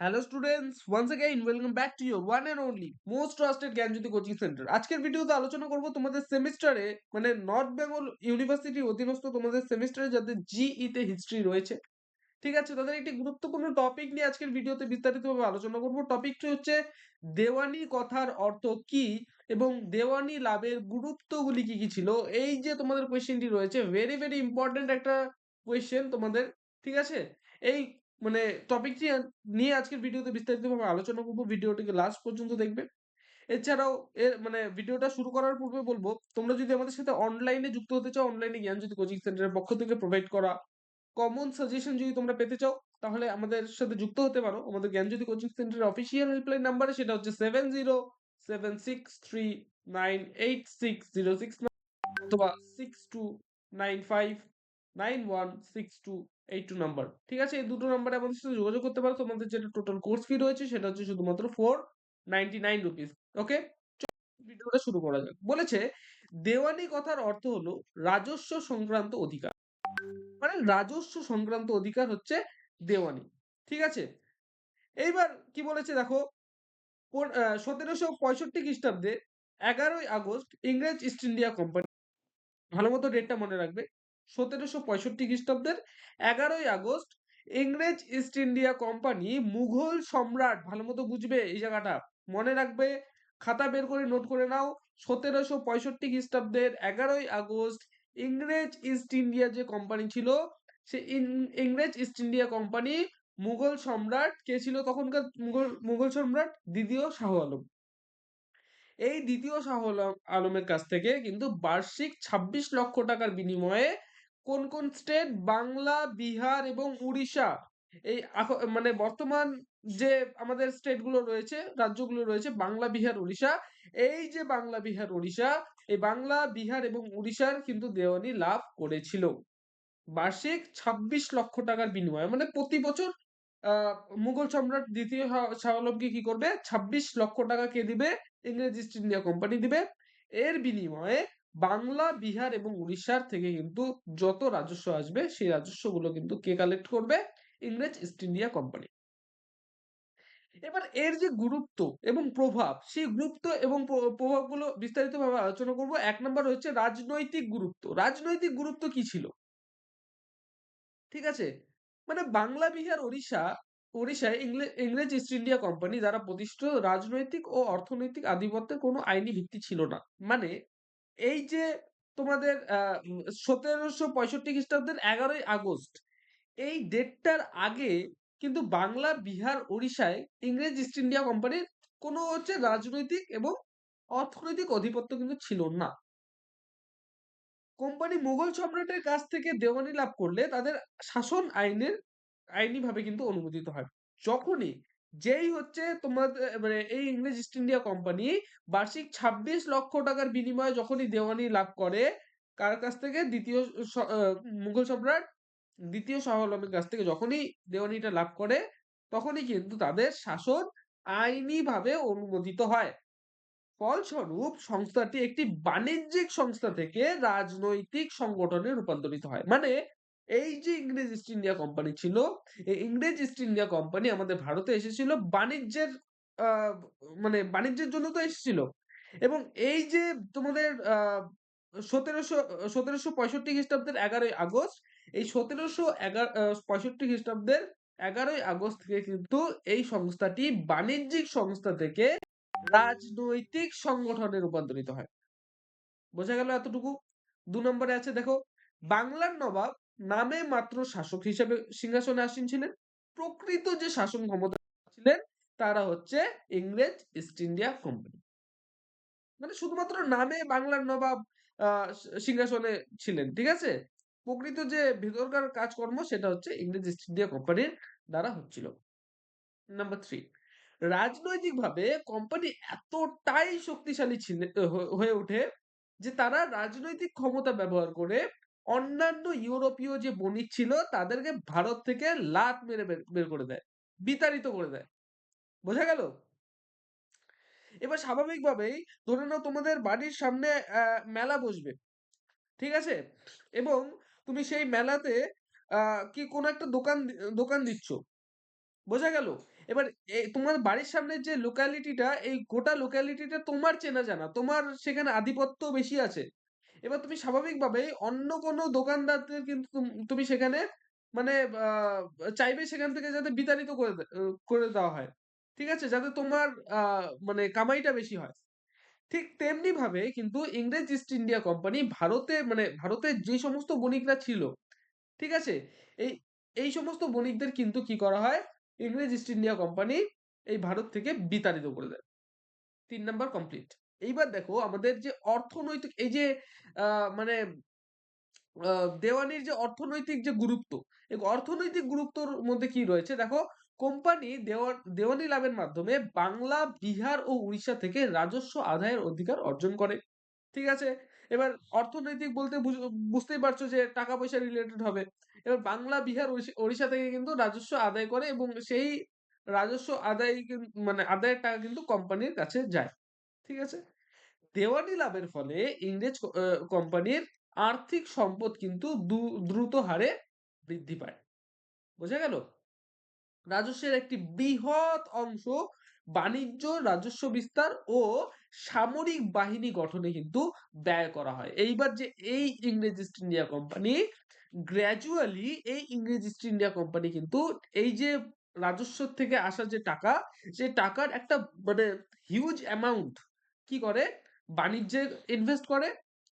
hello students once again welcome back to your one and only most trusted Gyanjyoti coaching centre আজকের ভিডিওতে আলোচনা করব তোমাদের সেমিস্টারে মানে নর্থ বেঙ্গল ইউনিভার্সিটির অধীনস্থ তোমাদের সেমিস্টারে যাদের জিই তে হিস্ট্রি রয়েছে ঠিক আছে তাদের একটি গুরুত্বপূর্ণ টপিক নিয়ে আজকের ভিডিওতে বিস্তারিতভাবে আলোচনা করব টপিকটি হচ্ছে দেওয়ানি কথার অর্থ কি এবং দেওয়ানি লাভের গুরুত্বগুলি কি কি ছিল এই যে তোমাদের কোয়েশ্চেনটি রয়েছে ভেরি ভেরি ইম্পর্টেন্ট একটা কোয়েশ্চেন তোমাদের ঠিক আছে এই মানে টপিকটি নিয়ে আজকের ভিডিওতে বিস্তারিতভাবে আলোচনা করব। ভিডিওটিকে লাস্ট পর্যন্ত দেখবে। এছাড়াও এর মানে ভিডিওটা শুরু করার পূর্বে বলব, তোমরা যদি আমাদের সাথে অনলাইনে যুক্ত হতে চাও অনলাইনে জ্ঞান যদি কোচিং সেন্টারের পক্ষ থেকে প্রোভাইড করা কমন সাজেশন যদি তোমরা পেতে চাও, তাহলে আমাদের সাথে যুক্ত হতে পারো। আমাদের জ্ঞানজ্যোতি কোচিং সেন্টারের অফিসিয়াল হেল্পলাইন নাম্বারে সেটা হচ্ছে seven zero seven six three nine eight six zero six অথবা six two nine five nine one six two eight two number ঠিক আছে? এই দুটো নাম্বারে আমাদের সাথে যোগাযোগ করতে পারো। তোমাদের যেটা টোটাল কোর্স ফি রয়েছে, সেটা হচ্ছে শুধুমাত্র four ninety nine rupees okay ভিডিওটা শুরু করা যাক। বলেছে, দেওয়ানি কথার অর্থ হলো রাজস্ব সংক্রান্ত অধিকার। মানে রাজস্ব সংক্রান্ত অধিকার হচ্ছে দেওয়ানি। ঠিক আছে? এইবার কি বলেছে দেখো? সতেরোশো পঁয়ষট্টি খ্রিস্টাব্দে এগারোই আগস্ট ইংরেজ ইস্ট ইন্ডিয়া কোম্পানি ভালো মতো ডেটটা মনে রাখবে। সতেরোশো পঁয়ষট্টি খ্রিস্টাব্দের এগারোই আগস্ট ইংরেজ ইস্ট ইন্ডিয়া কোম্পানি মুঘল সম্রাট, ভালো মতো বুঝবে এই জায়গাটা, মনে রাখবে, খাতা বের করে নোট করে নাও, সতেরোশো পঁয়ষট্টি খ্রিস্টাব্দের এগারোই আগস্ট ইংরেজ ইস্ট ইন্ডিয়া যে কোম্পানি ছিল, সে ইংরেজ ইস্ট ইন্ডিয়া কোম্পানি মুঘল সম্রাট, কে ছিল তখনকার মুঘল মুঘল সম্রাট? দ্বিতীয় শাহ আলম। এই দ্বিতীয় শাহ আলমের কাছ থেকে কিন্তু বার্ষিক ২৬ লক্ষ টাকার বিনিময়ে কোন কোন স্টেট বাংলা, বিহার এবং উড়িষ্যা। এই মানে বর্তমান যে আমাদের স্টেটগুলো রয়েছে, রাজ্যগুলো রয়েছে, বাংলা, বিহার, উড়িষ্যা। এই যে বাংলা, বিহার, উড়িষ্যা, এই বাংলা, বিহার এবং উড়িষ্যার কিন্তু দেওয়ানি লাভ করেছিল। বার্ষিক ২৬ লক্ষ টাকার বিনিময়ে মানে প্রতি বছর মুঘল সম্রাট দ্বিতীয় আলমকে কি করবে? ২৬ লক্ষ টাকা কে দিবে? ইংরেজ, ইস্ট ইন্ডিয়া কোম্পানি দিবে। এর বিনিময়ে বাংলা, বিহার এবং উড়িষ্যার থেকে কিন্তু যত রাজস্ব আসবে, সেই রাজস্বগুলো কিন্তু কে কালেক্ট করবে? ইংরেজ ইস্ট ইন্ডিয়া কোম্পানি এবার এর যে গুরুত্ব এবং প্রভাব, সেই গুরুত্ব এবং প্রভাবগুলো বিস্তারিতভাবে আলোচনা করব। এক নম্বর হচ্ছে রাজনৈতিক গুরুত্ব। রাজনৈতিক গুরুত্ব কি ছিল? ঠিক আছে? মানে বাংলা, বিহার ওড়িশা ওড়িশায় ইংরেজ ইস্ট ইন্ডিয়া কোম্পানি দ্বারা প্রতিষ্ঠিত রাজনৈতিক ও অর্থনৈতিক আধিপত্যের কোনো আইনি ভিত্তি ছিল না। মানে এই যে তোমাদের সতেরোশো পঁয়ষট্টি খ্রিস্টাব্দের এগারোই আগস্ট, এই ডেটটার আগে কিন্তু বাংলা, বিহার, ওড়িশায় ইংরেজ, ইস্ট ইন্ডিয়া কোম্পানির কোনো হচ্ছে রাজনৈতিক এবং অর্থনৈতিক আধিপত্য কিন্তু ছিল না। কোম্পানি মুঘল সম্রাটের কাছ থেকে দেওয়ানি লাভ করলে তাদের শাসন আইনের, আইনিভাবে কিন্তু অনুমোদিত হয়। যখনই যেই হচ্ছে তোমাদের মানে এই ইংরেজ ইস্ট ইন্ডিয়া কোম্পানি বার্ষিক ২৬ লক্ষ টাকার বিনিময়ে যখনই দেওয়ানি লাভ করে, কার কাছ থেকে? দ্বিতীয় মুঘল সম্রাট, দ্বিতীয় শাহ আলমের কাছ থেকে যখনই দেওয়ানিটা লাভ করে, তখনই কিন্তু তাদের শাসন আইনিভাবে অনুমোদিত হয়। ফলস্বরূপ সংস্থাটি একটি বাণিজ্যিক সংস্থা থেকে রাজনৈতিক সংগঠনে রূপান্তরিত হয়। মানে এই যে ইংরেজ ইস্ট ইন্ডিয়া কোম্পানি ছিল, এই ইংরেজ ইস্ট ইন্ডিয়া কোম্পানি আমাদের ভারতে এসেছিল বাণিজ্যের মানে বাণিজ্যের জন্য তো এসেছিল। এবং এই যে তোমাদের সতেরোশো সতেরোশো পঁয়ষট্টি খ্রিস্টাব্দের এগারোই আগস্ট, এই সতেরোশো এগারো পঁয়ষট্টি খ্রিস্টাব্দের এগারোই আগস্ট থেকে কিন্তু এই সংস্থাটি বাণিজ্যিক সংস্থা থেকে রাজনৈতিক সংগঠনে রূপান্তরিত হয়। বোঝা গেল এতটুকু? দু নম্বরে আছে, দেখো, বাংলার নবাব নামে মাত্র শাসক হিসেবে সিংহাসনে আসীন ছিলেন। প্রকৃত যে শাসন ক্ষমতা ছিলেন, তারা হচ্ছে ইংরেজ ইস্ট ইন্ডিয়া কোম্পানি। মানে শুধুমাত্র নামে বাংলার নবাব সিংহাসনে ছিলেন, ঠিক আছে? প্রকৃত যে ভিতরকার কাজকর্ম, সেটা হচ্ছে ইংরেজ ইস্ট ইন্ডিয়া কোম্পানির দ্বারা হচ্ছিল। নাম্বার থ্রি, রাজনৈতিকভাবে কোম্পানি এতটাই শক্তিশালী ছিল হয়ে ওঠে যে তারা রাজনৈতিক ক্ষমতা ব্যবহার করে অন্যান্য ইউরোপীয় যে বণিক ছিল, তাদেরকে ভারত থেকে লাত মেরে বের করে দেয়, বিতাড়িত করে দেয় বোঝা গেল এবার স্বাভাবিকভাবেই ধরে নাও তোমাদের বাড়ির সামনে মেলা বসবে, ঠিক আছে এবং তুমি সেই মেলাতে কি কোনো একটা দোকান দোকান দিচ্ছ, বোঝা গেল? এবার তোমার বাড়ির সামনে যে লোকালিটিটা এই গোটা লোকালিটিটা তোমার চেনা জানা। তোমার সেখানে আধিপত্য বেশি আছে। এবার তুমি স্বাভাবিকভাবেই অন্য কোনো দোকানদারদের কিন্তু তুমি সেখানে মানে চাইবে সেখান থেকে যাতে বিতাড়িত করে করে দেওয়া হয়। ঠিক আছে? যাতে তোমার মানে কামাইটা বেশি হয়। ঠিক তেমনিভাবে কিন্তু ইংরেজ ইস্ট ইন্ডিয়া কোম্পানি ভারতে মানে ভারতের যে সমস্ত বণিকরা ছিল, ঠিক আছে? এই এই সমস্ত বণিকদের কিন্তু কি করা হয়? ইংরেজ ইস্ট ইন্ডিয়া কোম্পানি এই ভারত থেকে বিতাড়িত করে দেয়। তিন নাম্বার কমপ্লিট। এইবার দেখো আমাদের যে অর্থনৈতিক এই যে মানে দেওয়ানির যে অর্থনৈতিক যে গুরুত্ব, এই অর্থনৈতিক গুরুত্বর মধ্যে কি রয়েছে দেখো কোম্পানি দেওয়ানি লাভের মাধ্যমে বাংলা, বিহার ও উড়িষ্যা থেকে রাজস্ব আদায়ের অধিকার অর্জন করে। ঠিক আছে? এবার অর্থনৈতিক বলতে বুঝ বুঝতেই পারছ যে টাকা পয়সা রিলেটেড হবে। এবার বাংলা, বিহার, ওড়িশা থেকে কিন্তু রাজস্ব আদায় করে এবং সেই রাজস্ব আদায় মানে আদায়ের টাকা কিন্তু কোম্পানির কাছে যায়। ঠিক আছে? দেওয়ানি লাভের ফলে ইংরেজ কোম্পানির আর্থিক সম্পদ কিন্তু দ্রুত হারে বৃদ্ধি পায়। বোঝা গেল? রাজস্বের একটি বৃহৎ অংশ বাণিজ্য, রাজস্ব বিস্তার ও সামরিক বাহিনী গঠনে কিন্তু ব্যয় করা হয়। এইবার যে এই ইংরেজ ইস্ট ইন্ডিয়া কোম্পানি গ্র্যাজুয়ালি এই ইংরেজ ইস্ট ইন্ডিয়া কোম্পানি কিন্তু এই যে রাজস্ব থেকে আসা যে টাকা, সে টাকার একটা মানে হিউজ অ্যামাউন্ট কি করে? বাণিজ্যে ইনভেস্ট করে।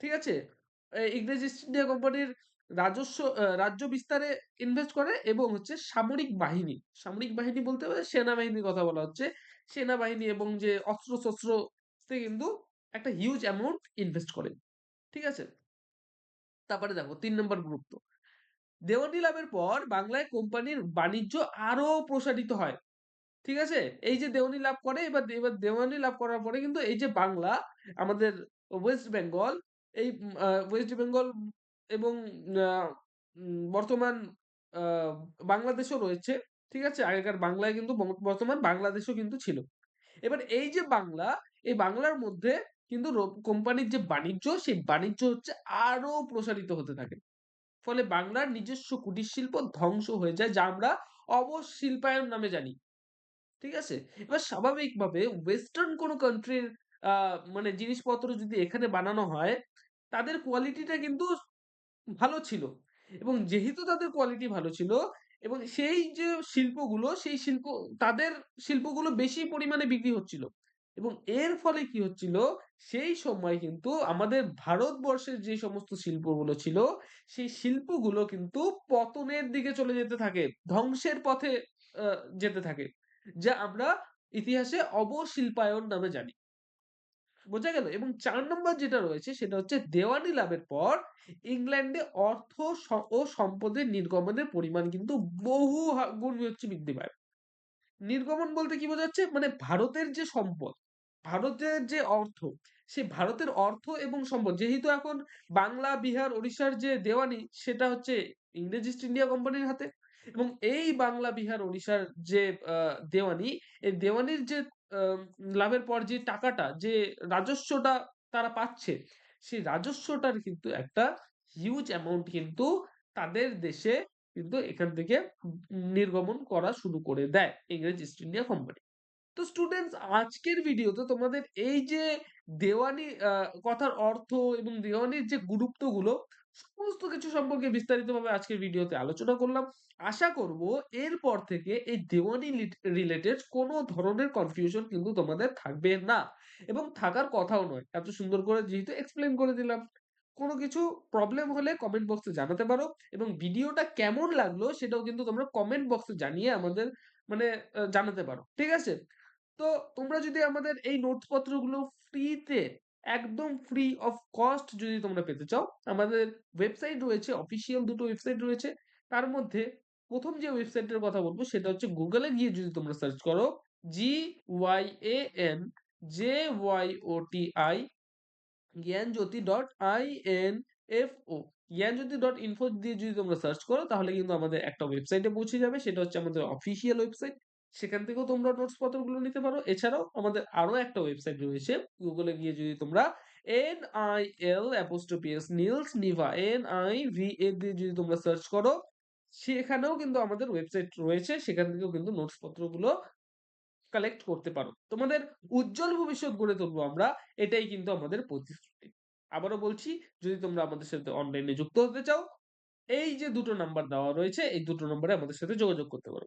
ঠিক আছে? ইংরেজ ইস্ট ইন্ডিয়া কোম্পানির রাজস্ব রাজ্য বিস্তারে ইনভেস্ট করে এবং হচ্ছে সামরিক বাহিনী, সামরিক বাহিনী বলতে পারে সেনাবাহিনীর কথা বলা হচ্ছে। সেনাবাহিনী এবং যে অস্ত্র-শস্ত্র তে কিন্তু একটা হিউজ অ্যামাউন্ট ইনভেস্ট করে। ঠিক আছে? তারপরে দেখো তিন নম্বর গুরুত্ব। দেওয়ানি লাভের পর বাংলায় কোম্পানির বাণিজ্য আরও প্রসারিত হয়। ঠিক আছে? এই যে দেওয়ানি লাভ করে এবার এবার দেওয়ানি লাভ করার পরে কিন্তু এই যে বাংলা আমাদের ওয়েস্ট বেঙ্গল এই ওয়েস্ট বেঙ্গল এবং বর্তমান বাংলাদেশও রয়েছে। ঠিক আছে? আগেকার বাংলায় কিন্তু বর্তমান বাংলাদেশও কিন্তু ছিল। এবার এই যে বাংলা, এই বাংলার মধ্যে কিন্তু কোম্পানির যে বাণিজ্য, সেই বাণিজ্য হচ্ছে আরও প্রসারিত হতে থাকে। ফলে বাংলার নিজস্ব কুটির শিল্প ধ্বংস হয়ে যায় যা আমরা অবশিল্পায়ন নামে জানি। ঠিক আছে? এবার স্বাভাবিকভাবে ওয়েস্টার্ন কোনো কান্ট্রির মানে জিনিসপত্র যদি এখানে বানানো হয়, তাদের কোয়ালিটিটা কিন্তু ভালো ছিল। এবং যেহেতু তাদের কোয়ালিটি ভালো ছিল এবং সেই যে শিল্পগুলো, সেই শিল্প তাদের শিল্পগুলো বেশি পরিমাণে বিক্রি হচ্ছিল। এবং এর ফলে কি হচ্ছিল, সেই সময় কিন্তু আমাদের ভারতবর্ষের যে সমস্ত শিল্পগুলো ছিল, সেই শিল্পগুলো কিন্তু পতনের দিকে চলে যেতে থাকে। ধ্বংসের পথে যেতে থাকে। যা আমরা ইতিহাসে অবশিল্পায়ন নামে জানি। বোঝা গেল? এবং চার নম্বর যেটা রয়েছে সেটা হচ্ছে দেওয়ানি লাভের পর ইংল্যান্ডে অর্থ ও সম্পদের নির্গমনের পরিমাণ কিন্তু বহু গুণ হচ্ছে বৃদ্ধি পায়। নির্গমন বলতে কি বোঝাচ্ছে? মানে ভারতের যে সম্পদ, ভারতের যে অর্থ, সে ভারতের অর্থ এবং সম্পদ যেহেতু এখন বাংলা, বিহার, ওড়িশার যে দেওয়ানি সেটা হচ্ছে ইংরেজ ইস্ট ইন্ডিয়া কোম্পানির হাতে এবং এই বাংলা, বিহার, ওড়িশার যে দেওয়ানি, এই দেওয়ানির যে লাভের পর যে টাকাটা, যে রাজস্বটা তারা পাচ্ছে, সেই রাজস্বটার কিন্তু একটা হিউজ অ্যামাউন্ট কিন্তু তাদের দেশে কিন্তু এখান থেকে নির্গমন করা শুরু করে দেয় ইংরেজ ইস্ট ইন্ডিয়া কোম্পানি। তো স্টুডেন্টস আজকের ভিডিওতে তোমাদের এই যে দেওয়ানি কথার অর্থ এবং দেওয়ানির যে গুরুত্বগুলো সমস্ত কিছু সম্পর্কে বিস্তারিতভাবে আজকের ভিডিওতে আলোচনা করলাম। আশা করব এরপর থেকে এই দেওয়ানি রিলেটেড কোন ধরনের কনফিউশন কিন্তু তোমাদের থাকবে না এবং থাকার কথাও নয়। এত সুন্দর করে যেহেতু এক্সপ্লেন করে দিলাম। কোনো কিছু প্রবলেম হলে কমেন্ট বক্সে জানাতে পারো এবং ভিডিওটা কেমন লাগল সেটাও কিন্তু তোমরা কমেন্ট বক্সে জানিয়ে আমাদের মানে জানাতে পারো। ঠিক আছে? তো তোমরা যদি আমাদের এই নোটস পত্রগুলো ফ্রিতে একদম ফ্রি অফ কস্ট যদি তোমরা পেতে চাও, আমাদের ওয়েবসাইট রয়েছে, অফিসিয়াল দুটো ওয়েবসাইট রয়েছে। তার মধ্যে প্রথম যে ওয়েবসাইটের কথা বলব সেটা হচ্ছে গুগলে গিয়ে যদি তোমরা সার্চ করো G-Y-A-N-J-Y-O-T-I ডট জ্ঞানজ্যোতি.info দিয়ে যদি তোমরা সার্চ করো তাহলে কিন্তু আমাদের একটা ওয়েবসাইটে পৌঁছে যাবে। সেটা হচ্ছে আমাদের অফিসিয়াল ওয়েবসাইট। সেখান থেকেও তোমরা নোটস পত্রগুলো নিতে পারো। এছাড়াও আমাদের আরও একটা ওয়েবসাইট রয়েছে। এ গিয়ে যদি তোমরা NIL apostrophe S Nils Nibha N-I-V-A দিয়ে যদি তোমরা সার্চ করো সেখানেও কিন্তু আমাদের ওয়েবসাইট রয়েছে। সেখান থেকেও কিন্তু নোটস পত্রগুলো কালেক্ট করতে পারো। তোমাদের উজ্জ্বল ভবিষ্যৎ গড়ে তুলবো আমরা। এটাই কিন্তু আমাদের প্রতিশ্রুতি। আবারও বলছি যদি তোমরা আমাদের সাথে অনলাইনে যুক্ত হতে চাও, এই যে দুটো নাম্বার দেওয়া রয়েছে এই দুটো নম্বরে আমাদের সাথে যোগাযোগ করতে পারো।